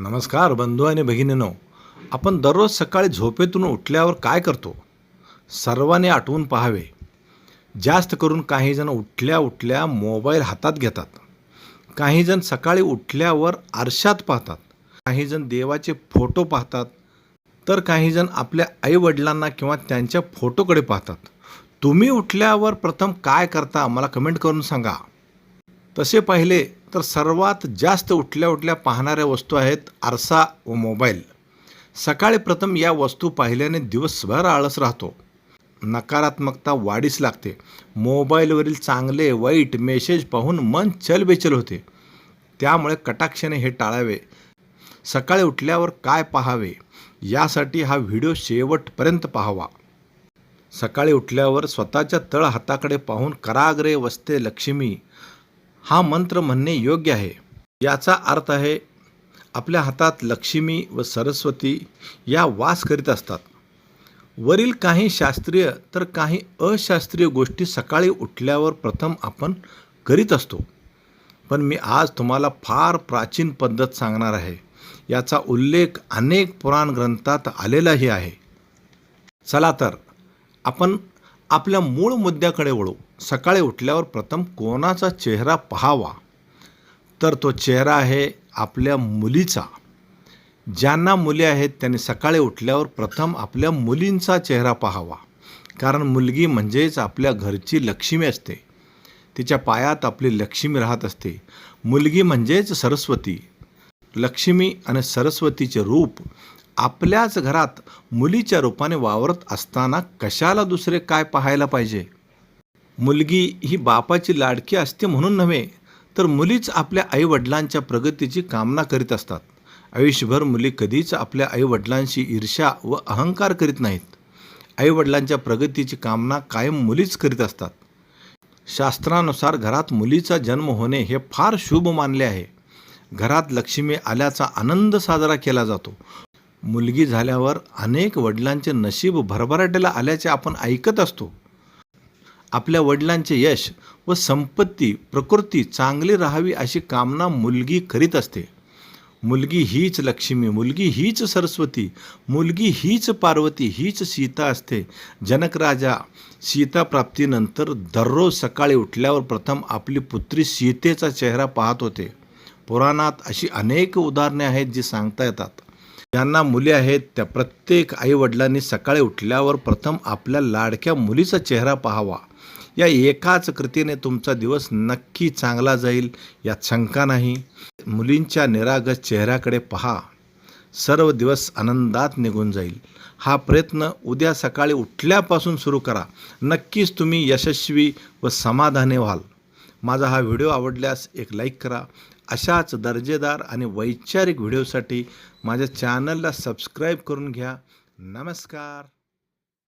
नमस्कार बंधू आणि भगिनीनो आपण दररोज सकाळी झोपेतून उठल्यावर काय करतो? सर्वांनी आठवून पाहावे. जास्त करून काहीजण उठल्या उठल्या मोबाईल हातात घेतात. काहीजण सकाळी उठल्यावर आरशात पाहतात. काहीजण देवाचे फोटो पाहतात. तर काहीजण आपल्या आईवडिलांना किंवा त्यांच्या फोटोकडे पाहतात. तुम्ही उठल्यावर प्रथम काय करता मला कमेंट करून सांगा. तसे पाहिले तर सर्वात जास्त उठल्या उठल्या पाहणाऱ्या वस्तू आहेत आरसा व मोबाईल. सकाळी प्रथम या वस्तू पाहिल्याने दिवसभर आळस राहतो. नकारात्मकता वाढीस लागते. मोबाईलवरील चांगले वाईट मेसेज पाहून मन चलबेचल होते. त्यामुळे कटाक्षाने हे टाळावे. सकाळी उठल्यावर काय पाहावे? यासाठी हा व्हिडिओ शेवटपर्यंत पाहावा. सकाळी उठल्यावर स्वतःच्या तळ हाताकडे पाहून कराग्रे वसते लक्ष्मी. हा मंत्र म्हणणे योग्य आहे. याचा अर्थ आहे आपल्या हातात लक्ष्मी व सरस्वती या वास करीत असतात. वरील काही शास्त्रीय तर काही अशास्त्रीय गोष्टी सकाळी उठल्यावर प्रथम आपण करीत असतो. पण मी आज तुम्हाला फार प्राचीन पद्धत सांगणार आहे. याचा उल्लेख अनेक पुराण ग्रंथात आलेलाही आहे. चला तर आपण आपल्या मूळ मुद्द्याकडे वळू. सकाळी उठल्यावर प्रथम कोणाचा चेहरा पहावा? तर तो चेहरा आहे आपल्या मुलीचा. ज्यांना मुली आहेत त्यांनी सकाळी उठल्यावर प्रथम आपल्या मुलींचा चेहरा पाहावा. कारण मुलगी म्हणजेच आपल्या घरची लक्ष्मी असते. तिच्या पायात आपली लक्ष्मी राहत असते. मुलगी म्हणजेच सरस्वती. लक्ष्मी आणि सरस्वतीचे रूप आपल्याच घरात मुलीच्या रूपाने वावरत असताना कशाला दुसरे काय पाहायला पाहिजे? मुलगी ही बापाची लाडकी असते म्हणून नव्हे तर मुलीच आपल्या आईवडिलांच्या प्रगतीची कामना करीत असतात. आयुष्यभर मुली कधीच आपल्या आईवडिलांशी ईर्ष्या व अहंकार करीत नाहीत. आईवडिलांच्या प्रगतीची कामना कायम मुलीच करीत असतात. शास्त्रानुसार घरात मुलीचा जन्म होणे हे फार शुभ मानले आहे. घरात लक्ष्मी आल्याचा आनंद साजरा केला जातो. मुलगी झाल्यावर अनेक वडिलांचे नशीब भरभराटेला आल्याचे आपण ऐकत असतो. आपल्या वडिलांचे यश व संपत्ती प्रकृती चांगली राहावी अशी कामना मुलगी करीत असते. मुलगी हीच लक्ष्मी मुलगी हीच सरस्वती मुलगी हीच पार्वती हीच सीता असते. जनक राजा सीताप्राप्तीनंतर दररोज सकाळी उठल्यावर प्रथम आपली पुत्री सीतेचा चेहरा पाहत होते. पुराणात अशी अनेक उदाहरणे आहेत जी सांगता येतात. ज्यांना मुली आहेत त्या प्रत्येक आईवडिलांनी सकाळी उठल्यावर प्रथम आपल्या लाडक्या मुलीचा चेहरा पाहावा. या एकाच कृतीने तुमचा दिवस नक्की चांगला जाईल यात शंका नाही. मुलींच्या निरागस चेहऱ्याकडे पहा. सर्व दिवस आनंदात निघून जाईल. हा प्रयत्न उद्या सकाळी उठल्यापासून सुरू करा. नक्कीच तुम्ही यशस्वी व समाधानी व्हाल. माझा हा व्हिडिओ आवडल्यास एक लाईक करा. अशाच दर्जेदार आणि वैचारिक व्हिडिओसाठी माझ्या चॅनलला सबस्क्राईब करून घ्या. नमस्कार.